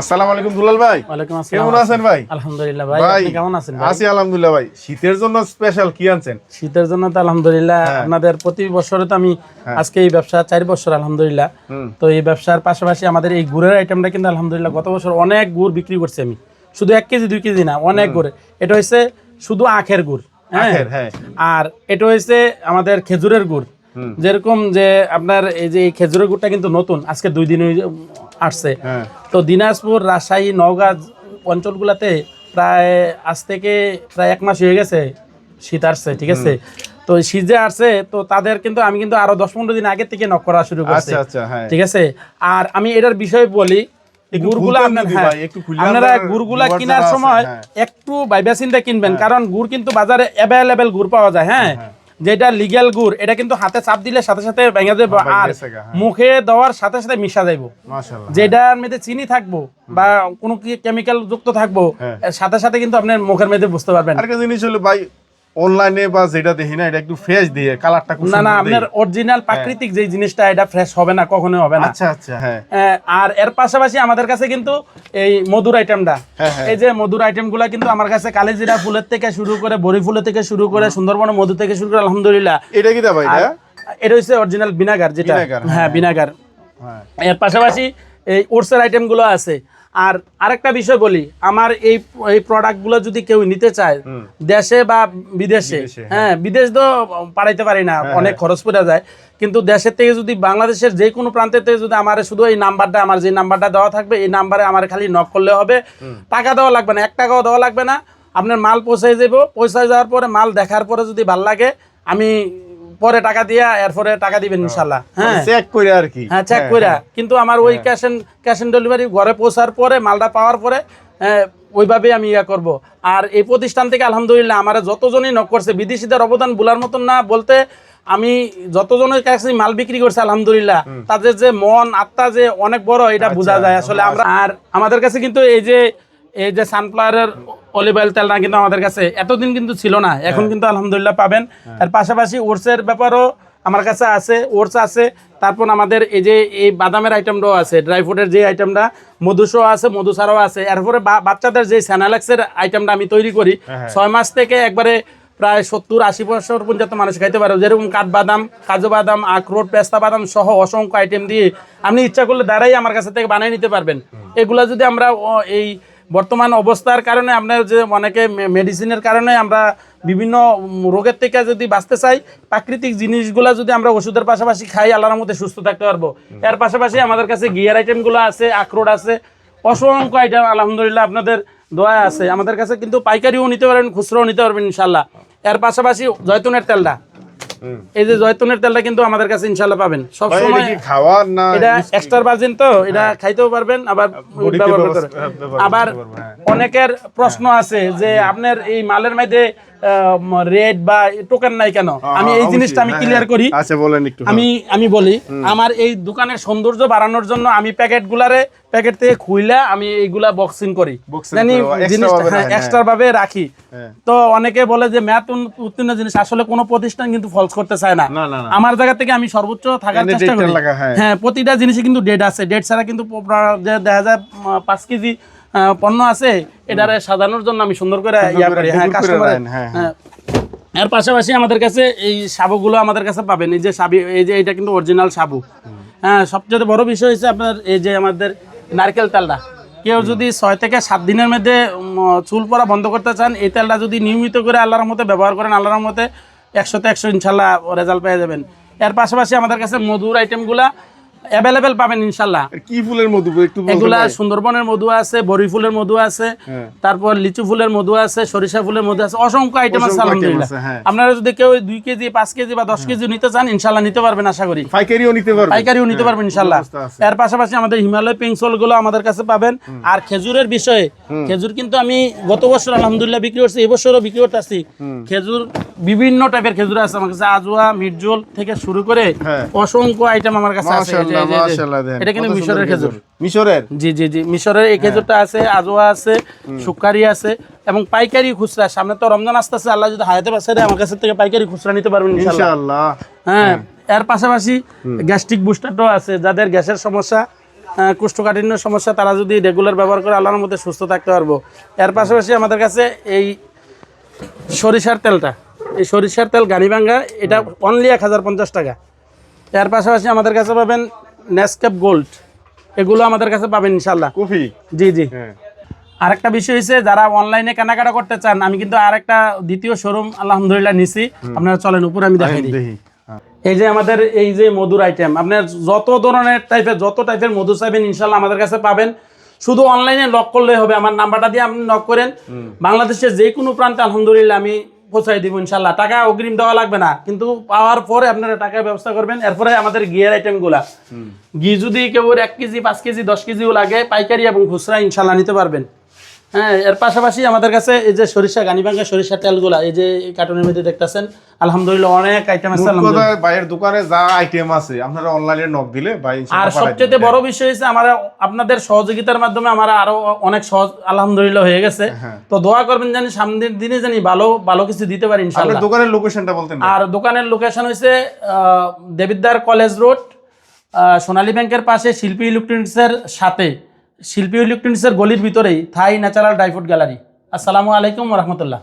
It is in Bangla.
আসসালামু আলাইকুম দুলাল ভাই। ওয়ালাইকুম আসসালাম। কেমন আছেন ভাই? আলহামদুলিল্লাহ ভাই আপনি কেমন আছেন ভাই? আছি আলহামদুলিল্লাহ ভাই। শীতের জন্য স্পেশাল কি আনছেন? শীতের জন্য তো আলহামদুলিল্লাহ হ্যাঁ। আপনাদের প্রতি বছরে তো আমি আজকে এই ব্যবসা চার বছর আলহামদুলিল্লাহ। তো এই ব্যবসার পাশাপাশি আমাদের এই গুড়ের আইটেমটা কিন্তু আলহামদুলিল্লাহ গত বছর অনেক গুড় বিক্রি করছি আমি। শুধু এক কেজি দুই কেজি না অনেক গুড়। এটা হচ্ছে শুধু আখের গুড় হ্যাঁ? হ্যাঁ। আর এটা হচ্ছে আমাদের খেজুরের গুড়। যেরকম যে আপনার এই যে খেজুরের গুড়টা কিন্তু নতুন আজকে দুই দিন আসছে। হ্যাঁ। তো দিনাজপুর রাজশাহী নওগাঁ অঞ্চলগুলোতে প্রায় আজ থেকে প্রায় এক মাস হয়ে গেছে শীত আসছে ঠিক আছে? তো শীত যে আসছে তো তাদের কিন্তু আমি কিন্তু আরও দশ পনেরো দিন আগে থেকে নক করা শুরু করছি। আচ্ছা আচ্ছা হ্যাঁ। ঠিক আছে? আর আমি এটার বিষয়ে বলি আপনার হ্যাঁ, আপনারা গুড়গুলা কেনার সময়। একটু চিন্তা কিনবেন কারণ গুড় কিন্তু বাজারে অ্যাভেলেবেল গুড় পাওয়া যায় হ্যাঁ। যেটা লিগ্যাল গুড় এটা কিন্তু হাতে চাপ দিলে সাথে সাথে ভেঙে যাবে আর হ্যাঁ। মুখে দেওয়ার সাথে সাথে মিশা যাইব যেটার মধ্যে চিনি থাকব বা কোনো কি কেমিক্যাল যুক্ত থাকব হ্যাঁ। সাথে সাথে কিন্তু আপনার মুখের মধ্যে বুঝতে পারবেন আর জিনিস হলো ভাই অনলাইনে বা যেটা দেখি না এটা একটু ফ্রেশ দিয়ে কালারটা খুব না না আপনার অরিজিনাল প্রাকৃতিক যে জিনিসটা এটা ফ্রেশ হবে না কখনো হবে না। আচ্ছা আচ্ছা হ্যাঁ। আর এর পাশাপাশি আমাদের কাছে কিন্তু এই মধুর আইটেমটা হ্যাঁ, হ্যাঁ। এই যে মধুর আইটেমগুলো কিন্তু আমার কাছে কালিজিরা ফুলের থেকে শুরু করে বড়ি ফুলের থেকে শুরু করে সুন্দরবনের মধু থেকে শুরু করে আলহামদুলিল্লাহ। এটা কি ভাই এটা? হচ্ছে অরিজিনাল বিনাগার যেটা। হ্যাঁ, হ্যাঁ বিনাগার হ্যাঁ। এর পাশাপাশি এই ওটসের আইটেমগুলো আছে। আর আরেকটা বিষয় বলি আমার এই এই প্রোডাক্টগুলো যদি কেউ নিতে চায় দেশে বা বিদেশে বিদেশে, হ্যাঁ। বিদেশ তো পাঠাইতে পারি না অনেক খরচ পড়ে যায়। কিন্তু দেশের থেকে যদি বাংলাদেশের যে কোনো প্রান্তের থেকে যদি আমার শুধু এই নাম্বারটা আমার যে নাম্বারটা দেওয়া থাকবে এই নাম্বারে আমার খালি নক করলে হবে। টাকা দেওয়া লাগবে না এক টাকাও দেওয়া লাগবে না। আপনার মাল পৌঁছাই যাব পৌঁছায় যাওয়ার পরে মাল দেখার পরে যদি ভালো লাগে আমি পরে টাকা দিয়া এরপরে টাকা দিবেন ইনশাল্লাহ হ্যাঁ। চেক করে আর কি। হ্যাঁ চেক করে কিন্তু আমার ওই cash on cash on delivery ঘরে পৌঁছার পরে মালটা পাওয়ার পরে আহ, ওইভাবেই আমি ইয়া করব। আর এই প্রতিষ্ঠান থেকে আলহামদুলিল্লাহ আমার যতজনই নক করছে বিদেশিদের অবদান ভুলার মতন না বলতে আমি যতজনের কাছে মাল বিক্রি করছে আলহামদুলিল্লাহ তাদের যে মন আত্মা যে অনেক বড় এটা বোঝা যায়। আসলে আমরা আর আমাদের কাছে কিন্তু এই যে এই যে সানফ্লাওয়ারের অলিভ অয়েল তেলটা কিন্তু আমাদের কাছে এতদিন কিন্তু ছিল না এখন কিন্তু আলহামদুলিল্লাহ পাবেন। এর পাশাপাশি ওটসের ব্যাপারও আমার কাছে আছে ওটস আছে তারপর আমাদের এই যে এই বাদামের আইটেমটাও আছে ড্রাই ফ্রুটের যে আইটেমটা মধুসও আছে মধু ছাড়াও আছে। এরপরে বা- বাচ্চাদের যে স্যানালাক্সের আইটেমটা আমি তৈরি করি ছয় মাস থেকে একবারে প্রায় সত্তর আশি বছর পর্যন্ত মানুষ খাইতে পারে। যেরকম কাঠবাদাম কাজু বাদাম আখরোট পেস্তা বাদাম সহ অসংখ্য আইটেম দিয়ে আপনি ইচ্ছা করলে দাঁড়াই আমার কাছে থেকে বানিয়ে নিতে পারবেন। এগুলা যদি আমরা এই বর্তমান অবস্থার কারণে আপনার যে অনেকে মেডিসিনের কারণে আমরা বিভিন্ন রোগের থেকে যদি বাঁচতে চাই, প্রাকৃতিক জিনিসগুলা যদি আমরা ওষুধের পাশাপাশি খাই, আল্লাহর মধ্যে সুস্থ থাকতে পারব। এর পাশাপাশি আমাদের কাছে গিয়ার আইটেমগুলো আছে আখরোট আছে, অসংখ্য আইটেম আলহামদুলিল্লাহ আপনাদের দোয়া আছে। আমাদের কাছে কিন্তু পাইকারিও নিতে পারবেন, খুচরাও নিতে পারবেন ইনশাল্লাহ এর পাশাপাশি জয়তুনের তেলটা। এই যে জয়তুনের তেলটা কিন্তু আমাদের কাছে ইনশাল্লাহ পাবেন। সব সময় খাওয়ার না এটা এক্সট্রা ভার্জিন তো এটা খাইতেও পারবেন আবার করতে আবার হ্যাঁ। অনেকের প্রশ্ন আছে যে আপনার এই মালের মধ্যে রেড বা টোকেন নাই কেন? আমি এই জিনিসটা আমি হ্যাঁ, ক্লিয়ার হ্যাঁ। করি আচ্ছা বলেন একটু আমি আমি বলি আমার এই দোকানের সৌন্দর্য বাড়ানোর জন্য আমি প্যাকেট গুলারে প্যাকেট থেকে খুইলা আমি এইগুলা বক্সিং করি। জানি জিনিসটা হ্যাঁ এক্সট্রা ভাবে রাখি। হ্যাঁ। তো অনেকে বলে যে ম্যাথ উত্তীর্ণ জিনিস আসলে কোনো প্রতিষ্ঠান কিন্তু ফলস করতে চায় না। আমার জায়গা থেকে আমি সর্বোচ্চ থাকার চেষ্টা করি। হ্যাঁ। হ্যাঁ প্রতিটা জিনিসে কিন্তু ডেট আছে। ডেট ছাড়া কিন্তু দেখা যায় পাঁচ কেজি পণ্য আছে এটারে সাজানোর জন্য আমি সুন্দর করে ইয়া করি হ্যাঁ কাস্টমার হ্যাঁ, হ্যাঁ। এর পাশাপাশি আমাদের কাছে এই সাবুগুলো আমাদের কাছে পাবেন। এই যে সাবি এই যে এটা কিন্তু অরিজিনাল সাবু। হ্যাঁ সবচেয়ে বড় বিষয় হচ্ছে আপনার এই যে আমাদের নারকেল তেলটা। কেউ যদি ছয় থেকে সাত দিনের মধ্যে চুল পরা বন্ধ করতে চান, এই তেলটা যদি নিয়মিত করে আল্লাহর মতে ব্যবহার করেন, আল্লাহর মতে একশোতে একশো ইনশাল্লাহ রেজাল্ট পেয়ে যাবেন। এর পাশাপাশি আমাদের কাছে মধুর আইটেমগুলা অ্যাভেলেবেল পাবেন ইনশাল্লাহ কি ফুলের মধু একটু এগুলা সুন্দরবনের মধু আছে বড়ি ফুলের মধু আছে হ্যাঁ। তারপর লিচু ফুলের মধু আছে সরিষা ফুলের মধু আছে অসংখ্য আইটেম আছে আলহামদুলিল্লাহ। হ্যাঁ। আপনারা যদি কেউ দুই কেজি পাঁচ কেজি বা দশ কেজি নিতে চান ইনশাল্লাহ নিতে পারবেন আশা করি। পাইকারিও নিতে পারবে পাইকারিও নিতে পারবেন ইনশাল্লাহ এর পাশাপাশি আমাদের হিমালয় পেন্সলগুলো আমাদের কাছে পাবেন। আর খেজুরের বিষয়ে খেজুর কিন্তু আমি গত বছর আলহামদুলিল্লাহ বিক্রি করছি এবছরও বিক্রি করতে করতেছি খেজুর বিভিন্ন টাইপের খেজুর আছে আমার কাছে আজওয়া মির্জল থেকে শুরু করে হ্যাঁ। অসংখ্য আইটেম আমার কাছে আছে এই যে- মাশাআল্লাহ এই যে- মাশাআল্লাহ দেন এটা কিন্তু মিশরের খেজুর। মিশরের? জি জি জি। মিশরের এই খেজুরটা আছে আজোয়া আছে সুকারি আছে এবং পাইকারি খুচরা। সামনে তো রমজান আসতেছে আল্লাহ যদি হায়াতে পাশে আমার কাছে থেকে পাইকারি খুচরা নিতে পারবেন ইনশাআল্লাহ। ইনশাআল্লাহ। হ্যাঁ এর পাশাপাশি গ্যাস্ট্রিক বুস্টারটাও আছে যাদের গ্যাসের সমস্যা কোষ্ঠকাঠিন্য সমস্যা তারা যদি রেগুলার ব্যবহার করে আল্লাহর মধ্যে সুস্থ থাকতে পারব। এর পাশাপাশি আমাদের কাছে এই সরিষার তেলটা এই সরিষার তেল গানিবাঙ্গা এটা অনলি এক হাজার পঞ্চাশ টাকা। এর পাশাপাশি আমাদের কাছে পাবেন নেসকেপ গোল্ড এগুলো আমাদের কাছে পাবেন ইনশাল্লাহ কফি? জি জি। হ্যাঁ। আরেকটা বিষয় হচ্ছে যারা অনলাইনে কেনাকাটা করতে চান আমি কিন্তু আরেকটা দ্বিতীয় শোরুম আলহামদুলিল্লাহ নিছি। আপনারা চলেন উপরে আমি দেখাই দিই। হ্যাঁ। এই যে আমাদের এই যে মধুর আইটেম আপনার যত ধরনের টাইপের যত টাইপের মধু চাইবেন ইনশাল্লাহ আমাদের কাছে পাবেন। শুধু অনলাইনে লক করলে হবে আমার নাম্বারটা দিয়ে আপনি নক করেন। বাংলাদেশের যে কোনো প্রান্তে আলহামদুলিল্লাহ আমি পৌঁছাই দিব ইনশাল্লাহ। টাকা অগ্রিম দেওয়া লাগবে না। কিন্তু পাওয়ার পরে আপনারা টাকার ব্যবস্থা করবেন। এরপরে আমাদের গিয়ার আইটেমগুলা ঘি যদি কেউ এক কেজি পাঁচ কেজি দশ কেজিও লাগে পাইকারি এবং খুচরা ইনশাল্লাহ নিতে পারবেন। হ্যাঁ এর পাশাপাশি আমাদের কাছে এই যে সরিষা গানিবাঙ্গা সরিষা তেলগুলা এই যে কার্টুনের মধ্যে দেখতেছেন আলহামদুলিল্লাহ অনেক আইটেম আছে ভাইয়ের দোকানে যা আইটেম আছে আপনারা অনলাইনে নক দিলে ভাই আর সবচেয়ে বড় বিষয় হচ্ছে আমার আপনাদের সহযোগিতার মাধ্যমে আমরা আরও অনেক সহজ আলহামদুলিল্লাহ হয়ে গেছে। হ্যাঁ। তো দোয়া করবেন জানি সামনের দিনে জানি ভালো ভালো কিছু দিতে পারি ইনশাআল্লাহ দোকানের লোকেশনটা বলতেন আর দোকানের লোকেশন হচ্ছে আহ, দেবিদ্বার কলেজ রোড সোনালী ব্যাংকের পাশে শিল্পী ইলেকট্রনিক্সের সাথে। শিল্পী ইলেকট্রনিক্সের গলির ভিতরেই থাই ন্যাচারাল ড্রাইফুড গ্যালারি। আসসালামু আলাইকুম রহমতুল্লাহ।